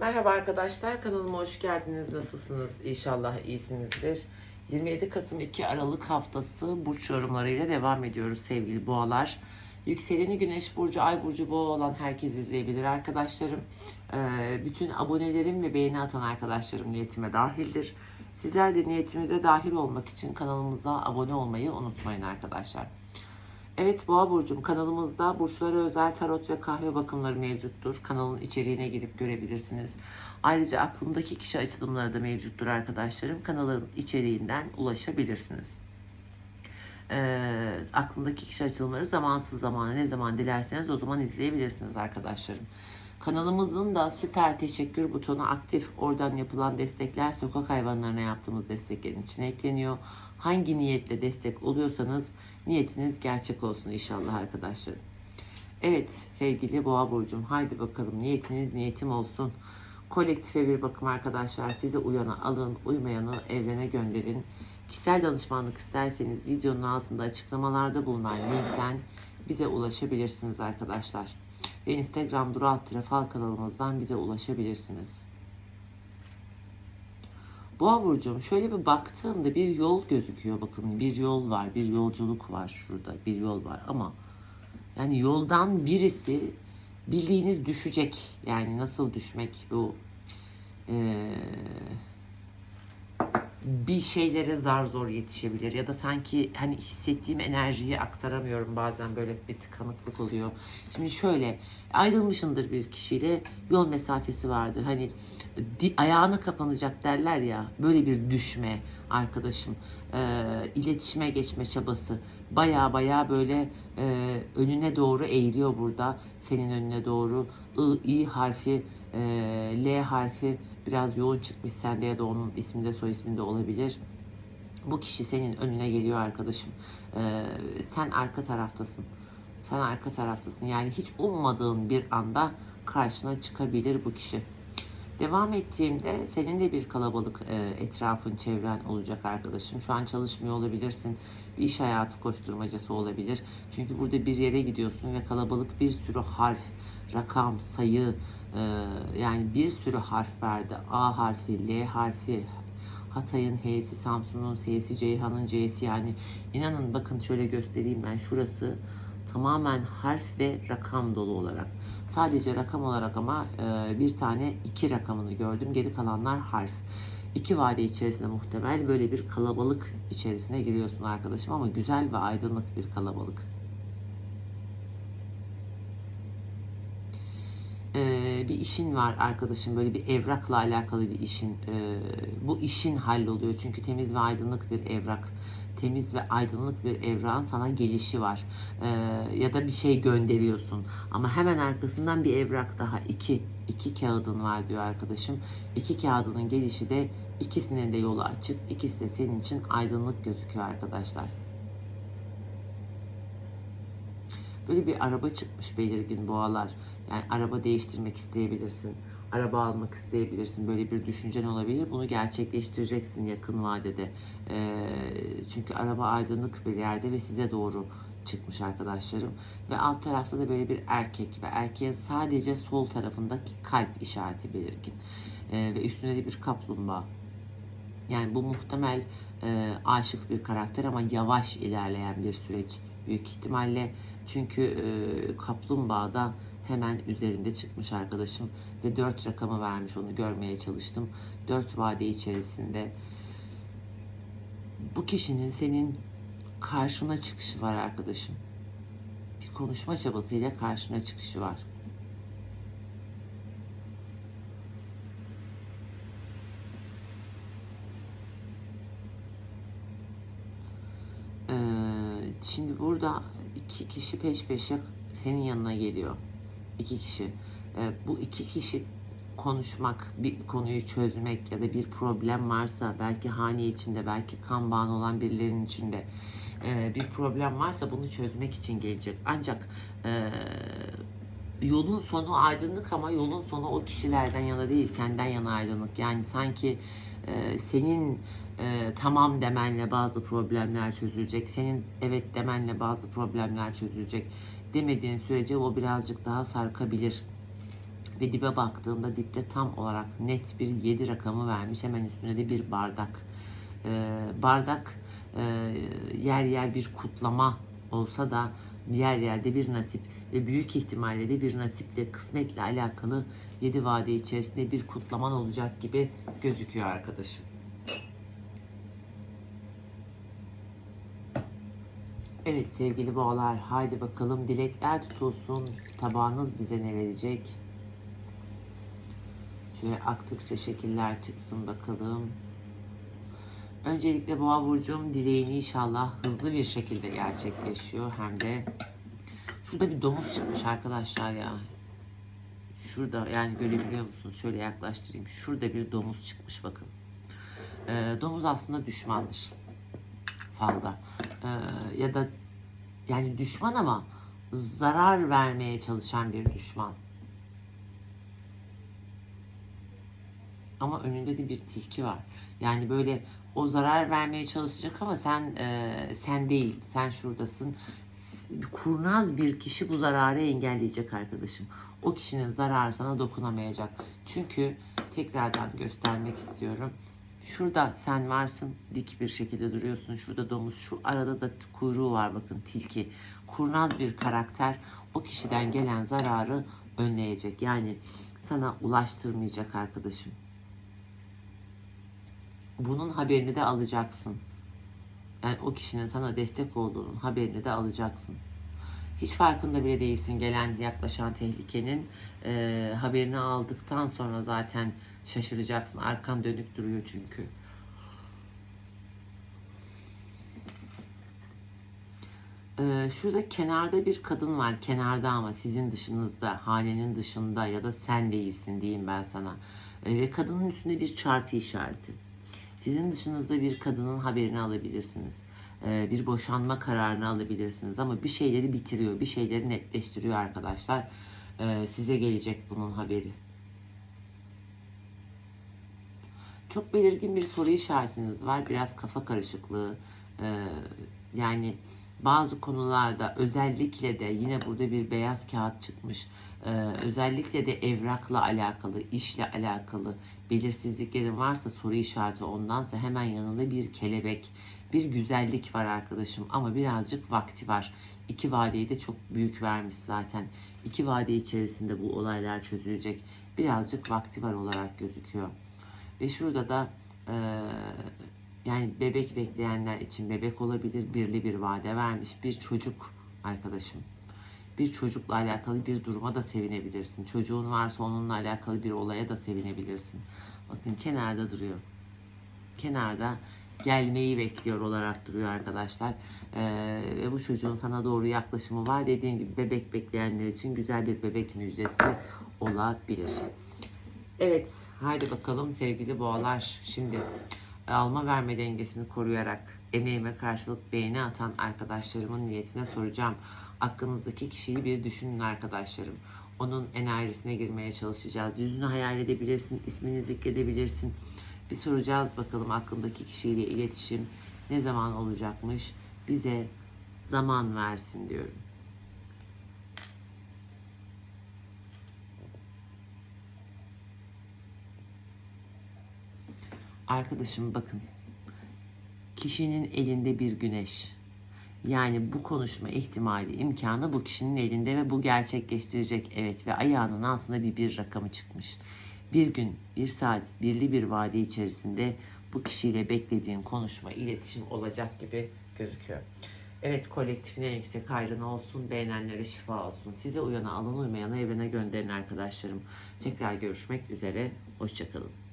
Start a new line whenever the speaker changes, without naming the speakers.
Merhaba arkadaşlar, kanalıma hoş geldiniz. Nasılsınız? İnşallah iyisinizdir. 27 Kasım 2 Aralık haftası burç yorumlarıyla devam ediyoruz sevgili boğalar. Yükseleni Güneş Burcu, Ay Burcu boğa olan herkes izleyebilir arkadaşlarım. Ee, bütün abonelerim ve beğeni atan arkadaşlarım niyetime dahildir. Sizler de niyetimize dahil olmak için kanalımıza abone olmayı unutmayın arkadaşlar. Evet Boğa Burcum kanalımızda burçlara özel tarot ve kahve bakımları mevcuttur. Kanalın içeriğine girip görebilirsiniz. Ayrıca aklımdaki kişi açılımları da mevcuttur arkadaşlarım. Kanalın içeriğinden ulaşabilirsiniz. Ee, aklımdaki kişi açılımları zamansız zamana ne zaman dilerseniz o zaman izleyebilirsiniz arkadaşlarım. Kanalımızın da süper teşekkür butonu aktif. Oradan yapılan destekler sokak hayvanlarına yaptığımız desteklerin içine ekleniyor. Hangi niyetle destek oluyorsanız niyetiniz gerçek olsun inşallah arkadaşlarım. Evet sevgili Boğa Burcum haydi bakalım niyetiniz niyetim olsun. Kolektife bir bakım arkadaşlar size uyanı alın uymayanı evrene gönderin. Kişisel danışmanlık isterseniz videonun altında açıklamalarda bulunan linkten bize ulaşabilirsiniz arkadaşlar. Ve Instagram Duru Alt Fal kanalımızdan bize ulaşabilirsiniz. Boğa burcum şöyle bir baktığımda bir yol gözüküyor. Bakın bir yol var bir yolculuk var şurada bir yol var. Ama yani yoldan birisi bildiğiniz düşecek. Yani nasıl düşmek bu? Eee, bir şeylere zar zor yetişebilir ya da sanki hani hissettiğim enerjiyi aktaramıyorum bazen böyle bir tıkanıklık oluyor. Şimdi şöyle ayrılmışındır bir kişiyle yol mesafesi vardır. Hani ayağına kapanacak derler ya böyle bir düşme arkadaşım e, iletişime geçme çabası baya baya böyle e, önüne doğru eğiliyor burada senin önüne doğru I, I harfi e, L harfi biraz yoğun çıkmış sende ya da onun isminde soy isminde olabilir. Bu kişi senin önüne geliyor arkadaşım. Ee, sen arka taraftasın. Sen arka taraftasın. Yani hiç ummadığın bir anda karşına çıkabilir bu kişi. Devam ettiğimde senin de bir kalabalık e, etrafın, çevren olacak arkadaşım. Şu an çalışmıyor olabilirsin. Bir iş hayatı koşturmacası olabilir. Çünkü burada bir yere gidiyorsun ve kalabalık bir sürü harf, rakam, sayı, e, yani bir sürü harf verdi. A harfi, L harfi, Hatay'ın H'si, Samsun'un S'si, Ceyhan'ın C'si yani inanın bakın şöyle göstereyim ben şurası tamamen harf ve rakam dolu olarak. Sadece rakam olarak ama e, bir tane iki rakamını gördüm. Geri kalanlar harf. İki vade içerisinde muhtemel böyle bir kalabalık içerisine giriyorsun arkadaşım ama güzel ve aydınlık bir kalabalık. Bir işin var arkadaşım böyle bir evrakla alakalı bir işin Ee, bu işin halloluyor. Çünkü temiz ve aydınlık bir evrak temiz ve aydınlık bir evrağın sana gelişi var. Ee, ya da bir şey gönderiyorsun. Ama hemen arkasından bir evrak daha iki iki kağıdın var diyor arkadaşım. İki kağıdının gelişi de ikisinin de yolu açık ikisi de senin için aydınlık gözüküyor arkadaşlar. Böyle bir araba çıkmış belirgin boğalar yani araba değiştirmek isteyebilirsin. Araba almak isteyebilirsin. Böyle bir düşüncen olabilir. Bunu gerçekleştireceksin yakın vadede. Ee, çünkü araba aydınlık bir yerde ve size doğru çıkmış arkadaşlarım. Ve alt tarafta da böyle bir erkek ve erkeğin sadece sol tarafındaki kalp işareti belirgin. Ee, ve üstünde de bir kaplumbağa. Yani bu muhtemel e, aşık bir karakter ama yavaş ilerleyen bir süreç büyük ihtimalle. Çünkü e, kaplumbağada hemen üzerinde çıkmış arkadaşım ve 4 rakamı vermiş onu görmeye çalıştım. 4 vade içerisinde bu kişinin senin karşına çıkışı var arkadaşım. Bir konuşma çabasıyla karşına çıkışı var. Ee, şimdi burada iki kişi peş peşe senin yanına geliyor iki kişi. E, bu iki kişi konuşmak, bir konuyu çözmek ya da bir problem varsa belki hane içinde, belki kan bağını olan birilerinin içinde e, bir problem varsa bunu çözmek için gelecek. Ancak e, yolun sonu aydınlık ama yolun sonu o kişilerden yana değil, senden yana aydınlık. Yani sanki e, senin e, tamam demenle bazı problemler çözülecek. Senin evet demenle bazı problemler çözülecek demediğin sürece o birazcık daha sarkabilir. Ve dibe baktığımda dipte tam olarak net bir 7 rakamı vermiş. Hemen üstüne de bir bardak. Ee, bardak e, yer yer bir kutlama olsa da yer yerde bir nasip ve büyük ihtimalle de bir nasiple kısmetle alakalı 7 vade içerisinde bir kutlaman olacak gibi gözüküyor arkadaşım. Evet sevgili boğalar haydi bakalım dilekler tutulsun tabağınız bize ne verecek? Şöyle aktıkça şekiller çıksın bakalım. Öncelikle boğa burcum dileğini inşallah hızlı bir şekilde gerçekleşiyor. Hem de şurada bir domuz çıkmış arkadaşlar ya. Şurada yani görebiliyor musunuz? Şöyle yaklaştırayım. Şurada bir domuz çıkmış bakın. Ee, domuz aslında düşmandır. Falda. Ee, ya da yani düşman ama zarar vermeye çalışan bir düşman. Ama önünde de bir tilki var. Yani böyle o zarar vermeye çalışacak ama sen e, sen değil. Sen şuradasın. Kurnaz bir kişi bu zararı engelleyecek arkadaşım. O kişinin zararı sana dokunamayacak. Çünkü tekrardan göstermek istiyorum. Şurada sen varsın dik bir şekilde duruyorsun. Şurada domuz şu arada da kuyruğu var bakın tilki. Kurnaz bir karakter o kişiden gelen zararı önleyecek. Yani sana ulaştırmayacak arkadaşım. Bunun haberini de alacaksın. Yani o kişinin sana destek olduğunun haberini de alacaksın. Hiç farkında bile değilsin gelen yaklaşan tehlikenin Ee, haberini aldıktan sonra zaten şaşıracaksın. Arkan dönük duruyor çünkü. Ee, şurada kenarda bir kadın var. Kenarda ama sizin dışınızda, hanenin dışında ya da sen değilsin diyeyim ben sana. Ee, kadının üstünde bir çarpı işareti. Sizin dışınızda bir kadının haberini alabilirsiniz. Ee, bir boşanma kararını alabilirsiniz ama bir şeyleri bitiriyor, bir şeyleri netleştiriyor arkadaşlar. Ee, size gelecek bunun haberi. Çok belirgin bir soru işaretiniz var. Biraz kafa karışıklığı. Ee, yani bazı konularda özellikle de yine burada bir beyaz kağıt çıkmış. Ee, özellikle de evrakla alakalı, işle alakalı belirsizliklerin varsa soru işareti ondansa hemen yanında bir kelebek, bir güzellik var arkadaşım ama birazcık vakti var. İki vadeyi de çok büyük vermiş zaten. İki vade içerisinde bu olaylar çözülecek. Birazcık vakti var olarak gözüküyor. Ve şurada da eee, yani bebek bekleyenler için bebek olabilir birli bir vade vermiş. Bir çocuk arkadaşım. Bir çocukla alakalı bir duruma da sevinebilirsin. Çocuğun varsa onunla alakalı bir olaya da sevinebilirsin. Bakın kenarda duruyor. Kenarda gelmeyi bekliyor olarak duruyor arkadaşlar. Ee, bu çocuğun sana doğru yaklaşımı var. Dediğim gibi bebek bekleyenler için güzel bir bebek müjdesi olabilir. Evet, haydi bakalım sevgili boğalar. Şimdi alma verme dengesini koruyarak emeğime karşılık beğeni atan arkadaşlarımın niyetine soracağım. Aklınızdaki kişiyi bir düşünün arkadaşlarım. Onun enerjisine girmeye çalışacağız. Yüzünü hayal edebilirsin, ismini zikredebilirsin. Bir soracağız bakalım aklındaki kişiyle iletişim ne zaman olacakmış. Bize zaman versin diyorum. Arkadaşım bakın. Kişinin elinde bir güneş. Yani bu konuşma ihtimali, imkanı bu kişinin elinde ve bu gerçekleştirecek. Evet ve ayağının altında bir bir rakamı çıkmış. Bir gün, bir saat, birli bir vade içerisinde bu kişiyle beklediğin konuşma, iletişim olacak gibi gözüküyor. Evet kolektifine en yüksek hayrına olsun, beğenenlere şifa olsun. Size uyana alın uymayana evrene gönderin arkadaşlarım. Tekrar görüşmek üzere, hoşçakalın.